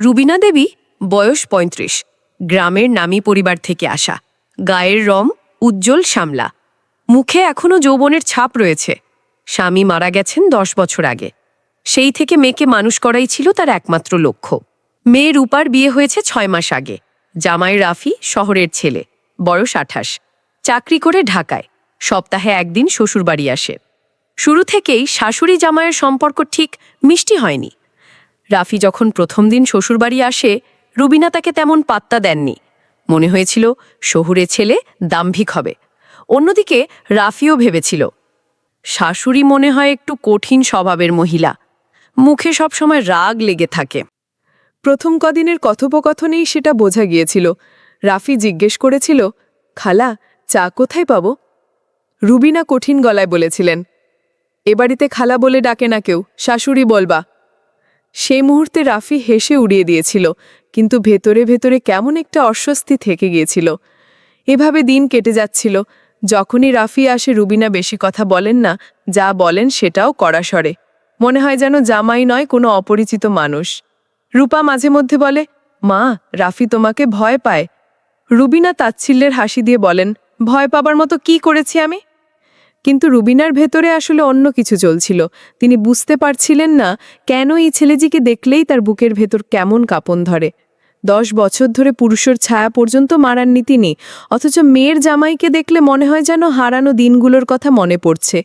রুবিনা দেবী, বয়স পঁয়ত্রিশ, গ্রামের নামী পরিবার থেকে আসা, গায়ের রং উজ্জ্বল শ্যামলা। মুখে এখনও যৌবনের ছাপ রয়েছে। স্বামী মারা গেছেন দশ বছর আগে। সেই থেকে মেয়েকে মানুষ করাই ছিল তার একমাত্র লক্ষ্য। মেয়ে রূপার বিয়ে হয়েছে ছয় মাস আগে। জামাই রাফি শহরের ছেলে, বয়স আঠাশ। চাকরি করে ঢাকায়। সপ্তাহে একদিন শ্বশুরবাড়ি আসে। শুরু থেকেই শাশুড়ি জামাইয়ের সম্পর্ক ঠিক মিষ্টি হয়নি। রাফি যখন প্রথম দিন শ্বশুরবাড়ি আসে, রুবিনা তাকে তেমন পাত্তা দেননি। মনে হয়েছিল শহুরে ছেলে দাম্ভিক হবে। অন্যদিকে রাফিও ভেবেছিল, শাশুড়ি মনে হয় একটু কঠিন স্বভাবের মহিলা। মুখে সবসময় রাগ লেগে থাকে। প্রথম কদিনের কথোপকথনেই সেটা বোঝা গিয়েছিল। রাফি জিজ্ঞেস করেছিল, খালা, চা কোথায় পাবো? রুবিনা কঠিন গলায় বলেছিলেন, এ বাড়িতে খালা বলে ডাকে না কেউ, শাশুড়ি বলবা। সেই মুহূর্তে রাফি হেসে উড়িয়ে দিয়েছিল, কিন্তু ভেতরে ভেতরে কেমন একটা অস্বস্তি থেকে গিয়েছিল। এভাবে দিন কেটে যাচ্ছিল, যখনই রাফি আসে রুবিনা বেশি কথা বলেন না, যা বলেন সেটাও কড়াসরে মনে হয় যেন জামাই নয়, কোনো অপরিচিত মানুষ। রূপা মাঝে মধ্যে বলে, মা, রাফি তোমাকে ভয় পায়। রুবিনা তাচ্ছিল্যের হাসি দিয়ে বলেন, ভয় পাবার মতো কি করেছি আমি? কিন্তু রুবিনার ভেতরে আসলে অন্য কিছু চলছিল তিনি বুঝতে পারছিলেন না কেন এই ছেলেজিকে দেখলেই তার বুকের ভেতর কেমন কাঁপন ধরে। দশ বছর ধরে পুরুষের ছায়া পর্যন্ত মারাননি তিনি, অথচ মেয়ের জামাইকে দেখলে মনে হয় যেন হারানো দিনগুলোর কথা মনে পড়ছে।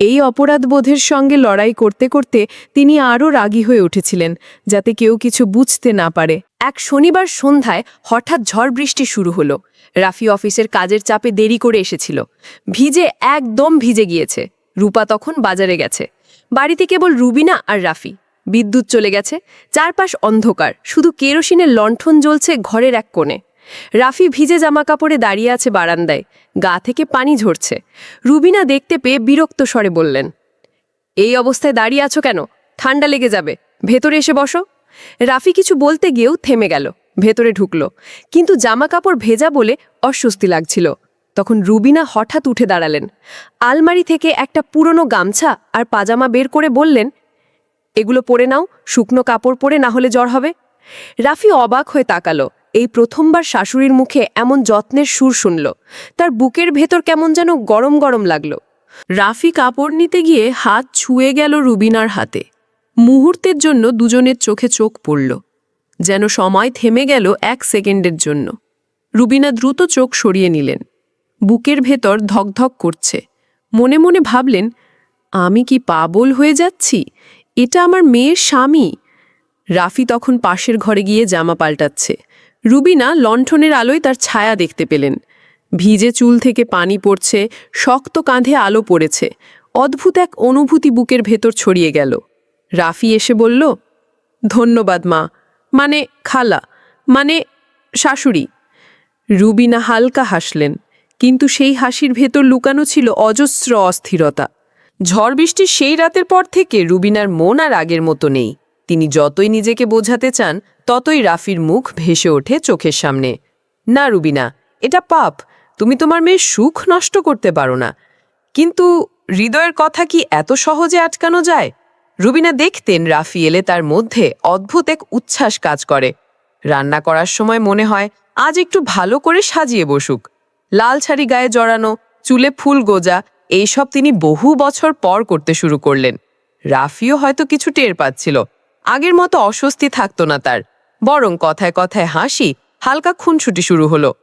এই অপরাধবোধের সঙ্গে লড়াই করতে করতে তিনি আরও রাগী হয়ে উঠেছিলেন, যাতে কেউ কিছু বুঝতে না পারে। এক শনিবার সন্ধ্যায় হঠাৎ ঝড় বৃষ্টি শুরু হলো। রাফি অফিসের কাজের চাপে দেরি করে এসেছিল। ভিজে একদম ভিজে গিয়েছে। রূপা তখন বাজারে গেছে। বাড়িতে কেবল রুবিনা আর রাফি। বিদ্যুৎ চলে গেছে, চারপাশ অন্ধকার, শুধু কেরোসিনের লণ্ঠন জ্বলছে ঘরের এক কোণে। রাফি ভিজে জামা কাপড়ে দাঁড়িয়ে আছে বারান্দায়, গা থেকে পানি ঝরছে। রুবিনা দেখতে পেয়ে বিরক্ত স্বরে বললেন, এই অবস্থায় দাঁড়িয়ে আছো কেন? ঠান্ডা লেগে যাবে। ভেতরে এসে বসো। রাফি কিছু বলতে গিয়েও থেমে গেল। ভেতরে ঢুকল। কিন্তু জামা কাপড় ভেজা বলে অস্বস্তি লাগছিল। তখন রুবিনা হঠাৎ উঠে দাঁড়ালেন। আলমারি থেকে একটা পুরনো গামছা আর পাজামা বের করে বললেন, এগুলো পরে নাও, শুকনো কাপড় পরে না হলে জ্বর হবে। রাফি অবাক হয়ে তাকালো। এই প্রথমবার শাশুড়ির মুখে এমন যত্নের সুর শুনল। তার বুকের ভেতর কেমন যেন গরম গরম লাগল। রাফি কাপড় নিতে গিয়ে হাত ছুঁয়ে গেল রুবিনার হাতে। মুহূর্তের জন্য দুজনের চোখে চোখ পড়ল। যেন সময় থেমে গেল এক সেকেন্ডের জন্য। রুবিনা দ্রুত চোখ সরিয়ে নিলেন। বুকের ভেতর ধকধক করছে। মনে মনে ভাবলেন, আমি কি পাগল হয়ে যাচ্ছি? এটা আমার মেয়ের স্বামী। রাফি তখন পাশের ঘরে গিয়ে জামা পাল্টাচ্ছে। রুবিনা লণ্ঠনের আলোয় তার ছায়া দেখতে পেলেন। ভিজে চুল থেকে পানি পড়ছে, শক্ত কাঁধে আলো পড়েছে। অদ্ভুত এক অনুভূতি বুকের ভেতর ছড়িয়ে গেল। রাফি এসে বলল, ধন্যবাদ মা মানে খালা মানে শাশুড়ি। রুবিনা হালকা হাসলেন, কিন্তু সেই হাসির ভেতর লুকানো ছিল অজস্র অস্থিরতা। ঝড় বৃষ্টির সেই রাতের পর থেকে রুবিনার মন আর আগের মতো নেই। তিনি যতই নিজেকে বোঝাতে চান, ততই রাফির মুখ ভেসে ওঠে চোখের সামনে। না রুবিনা, এটা পাপ। তুমি তোমার মেয়ের সুখ নষ্ট করতে পারো না। কিন্তু হৃদয়ের কথা কি এত সহজে আটকানো যায়? রুবিনা দেখতেন রাফি এলে তার মধ্যে অদ্ভুত এক উচ্ছ্বাস কাজ করে। রান্না করার সময় মনে হয়, আজ একটু ভালো করে সাজিয়ে বসুক। লাল ছাড়ি গায়ে জড়ানো, চুলে ফুল গোজা, এইসব তিনি বহু বছর পর করতে শুরু করলেন। রাফিও হয়তো কিছু টের পাচ্ছিল। আগের মতো অস্বস্তি থাকতো না তার। বরং কথায় কথায় হাসি, হালকা খুনছুটি শুরু হলো।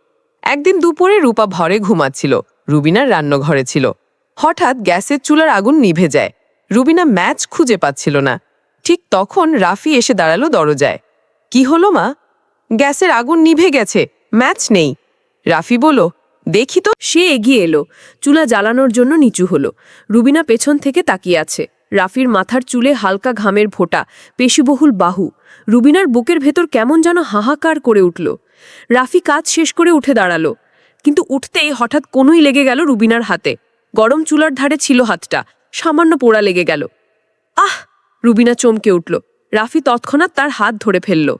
একদিন দুপুরে রূপা ভরে ঘুমাচ্ছিল। রুবিনার রান্নাঘরে ছিল। হঠাৎ গ্যাসের চুলার আগুন নিভে যায়। রুবিনা ম্যাচ খুঁজে পাচ্ছিল না। ঠিক তখন রাফি এসে দাঁড়াল দরজায়। কি হলো, মা? গ্যাসের আগুন নিভে গেছে, ম্যাচ নেই। রাফি বলল, দেখি তো। সে এগিয়ে এলো, চুলা জ্বালানোর জন্য নিচু হলো। রুবিনা পেছন থেকে তাকিয়ে আছে। রাফির মাথার চুলে হালকা ঘামের ফোঁটা, পেশিবহুল বাহু। রুবিনার বুকের ভেতর কেমন যেন হাহাকার করে উঠল। রাফি কাজ শেষ করে উঠে দাঁড়াল। কিন্তু উঠতেই হঠাৎ কোনোই লেগে গেল রুবিনার হাতে। গরম চুলার ধারে ছিল হাতটা। সামান্য পোড়া লেগে গেল। আহ, রুবিনা চমকে উঠল। রাফি তৎক্ষণাৎ তার হাত ধরে ফেলল।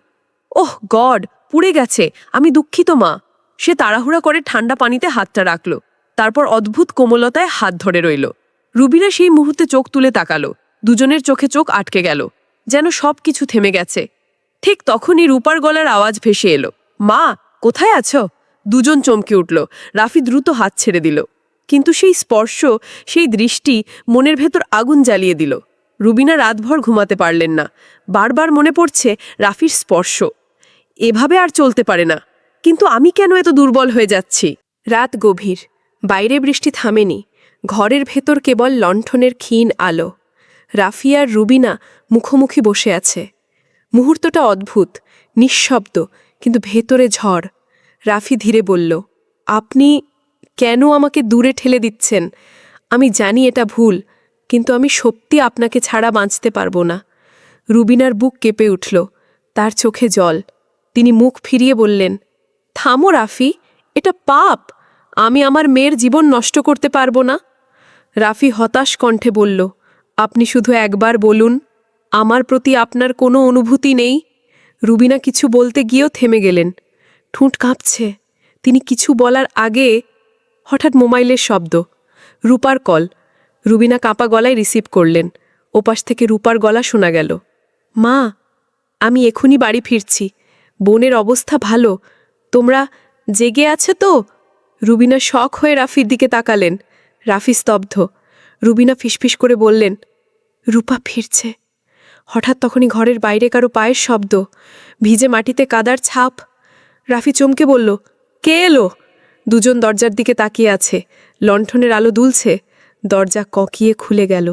ওহ, গড, পুড়ে গেছে। আমি দুঃখিত, মা। সে তাড়াহুড়া করে ঠান্ডা পানিতে হাতটা রাখল। তারপর অদ্ভুত কোমলতায় হাত ধরে রইল। রুবিনা সেই মুহূর্তে চোখ তুলে তাকালো। দুজনের চোখে চোখ আটকে গেল। যেন সব কিছু থেমে গেছে। ঠিক তখনই রূপার গলার আওয়াজ ভেসে এলো। মা, কোথায় আছো? দুজন চমকে উঠল। রাফি দ্রুত হাত ছেড়ে দিল। কিন্তু সেই স্পর্শ, সেই দৃষ্টি মনের ভেতর আগুন জ্বালিয়ে দিল। রুবিনা রাতভর ঘুমাতে পারলেন না। বারবার মনে পড়ছে রাফির স্পর্শ। এভাবে আর চলতে পারে না। কিন্তু আমি কেন এত দুর্বল হয়ে যাচ্ছি? রাত গভীর। বাইরে বৃষ্টি থামেনি। ঘরের ভেতর কেবল লণ্ঠনের ক্ষীণ আলো। রাফি আর রুবিনা মুখোমুখি বসে আছে। মুহূর্তটা অদ্ভুত, নিঃশব্দ, কিন্তু ভেতরে ঝড়। রাফি ধীরে বলল, আপনি কেন আমাকে দূরে ঠেলে দিচ্ছেন? আমি জানি এটা ভুল, কিন্তু আমি সত্যি আপনাকে ছাড়া বাঁচতে পারব না। রুবিনার বুক কেঁপে উঠল, তার চোখে জল। তিনি মুখ ফিরিয়ে বললেন, থামো রাফি, এটা পাপ। আমি আমার মেয়ের জীবন নষ্ট করতে পারব না। রাফি হতাশ কণ্ঠে বলল, আপনি শুধু একবার বলুন, আমার প্রতি আপনার কোনো অনুভূতি নেই? রুবিনা কিছু বলতে গিয়েও থেমে গেলেন। ঠুঁট কাঁপছে। তিনি কিছু বলার আগে হঠাৎ মোবাইলের শব্দ। রূপার কল। রুবিনা কাঁপা গলায় রিসিভ করলেন। ওপাশ থেকে রূপার গলা শোনা গেল। মা, আমি এখনই বাড়ি ফিরছি। বোনের অবস্থা ভালো। তোমরা জেগে আছে তো? রুবিনা শখ হয়ে রাফির দিকে তাকালেন। রাফি স্তব্ধ। রুবিনা ফিসফিস করে বললেন, রূপা ফিরছে। হঠাৎ তখনই ঘরের বাইরে কারও পায়ের শব্দ। ভিজে মাটিতে কাদার ছাপ। রাফি চমকে বলল, কে এলো? দুজন দরজার দিকে তাকিয়ে আছে। লণ্ঠনের আলো দুলছে। দরজা ককিয়ে খুলে গেল।